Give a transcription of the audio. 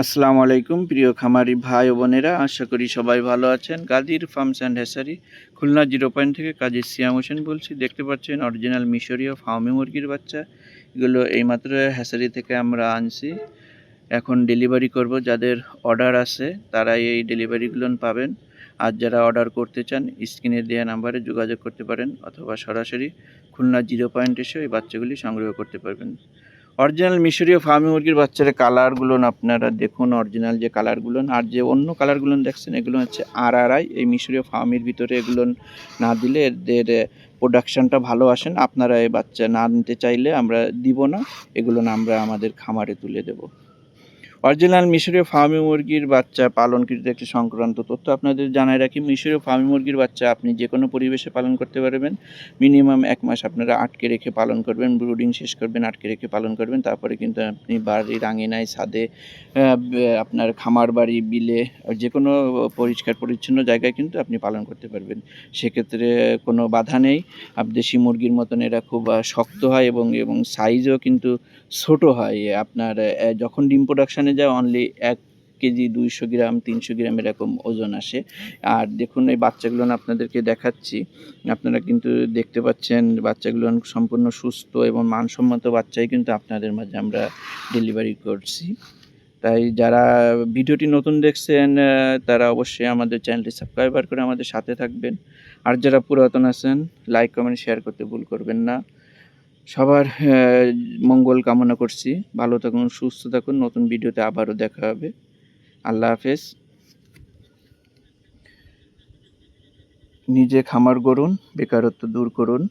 আসসালামু আলাইকুম, প্রিয় খামারি ভাই ও বোনেরা, আশা করি সবাই ভালো আছেন। গাজীর farms and hatchery Khulna zero point থেকে কাজী সিয়াম হোসেন বলছি। দেখতে পাচ্ছেন অরিজিনাল মিশরীয় ফার্মি মুরগির বাচ্চা। এগুলো এইমাত্র হ্যাসারি থেকে আমরা আনছি। এখন ডেলিভারি করব যাদের অর্ডার আছে তারা এই ডেলিভারিগুলো পাবেন। আর যারা অর্ডার করতে চান, স্ক্রিনে দেওয়া নাম্বারে যোগাযোগ করতে পারেন অথবা সরাসরি খুলনা জিরো পয়েন্ট এসে এই বাচ্চাগুলি সংগ্রহ করতে পারবেন। অরিজিনাল মিশরীয় ফার্মি মুরগির বাচ্চার কালারগুলো আপনারা দেখুন অরিজিনাল যে কালারগুলো আর যে অন্য কালারগুলো দেখছেন, এগুলো হচ্ছে আর আর আই এই মিশরীয় ফার্মির ভিতরে এগুলো না দিলে এদের প্রোডাকশানটা ভালো আসেন আপনারা এই বাচ্চা না নিতে চাইলে আমরা দিব না এগুলো আমরা আমাদের খামারে তুলে দেব। অরিজিনাল মিশরীয় ফার্মি মুরগির বাচ্চা পালনকৃত একটি সংক্রান্ত তথ্য আপনাদের জানাই রাখি। মিশরীয় ফার্মি মুরগির বাচ্চা আপনি যে কোনো পরিবেশে পালন করতে পারবেন। মিনিমাম এক মাস আপনারা আটকে রেখে পালন করবেন, ব্রুডিং শেষ করবেন, আটকে রেখে পালন করবেন। তারপরে কিন্তু আপনি বাড়ির আঙিনায়, ছাদে আপনার খামার বাড়ি, বিলে যে কোনো পরিষ্কার পরিচ্ছন্ন জায়গায় কিন্তু আপনি পালন করতে পারবেন। সেক্ষেত্রে কোনো বাধা নেই। দেশি মুরগির মতন এরা খুব শক্ত হয় এবং এবং সাইজও কিন্তু ছোট হয়। আপনার যখন ডিম প্রোডাকশানে যায় অনলি এক কেজি দুইশো গ্রাম, তিনশো গ্রাম এরকম ওজন আসে। আর দেখুন, এই বাচ্চাগুলো আপনাদেরকে দেখাচ্ছি। আপনারা কিন্তু দেখতে পাচ্ছেন, বাচ্চাগুলো সম্পূর্ণ সুস্থ এবং মানসম্মত বাচ্চাই কিন্তু আপনাদের মাঝে আমরা ডেলিভারি করছি। তাই যারা ভিডিওটি নতুন দেখছেন তারা অবশ্যই আমাদের চ্যানেলটি সাবস্ক্রাইবার করে আমাদের সাথে থাকবেন। আর যারা পুরাতন আছেন লাইক কমেন্ট শেয়ার করতে ভুল করবেন না। সবার হ্যাঁ, মঙ্গল কামনা করছি। ভালো থাকুন, সুস্থ থাকুন। নতুন ভিডিওতে আবারও দেখা হবে। আল্লাহ হাফেজ। নিজে খামার গড়ুন, বেকারত্ব দূর করুন।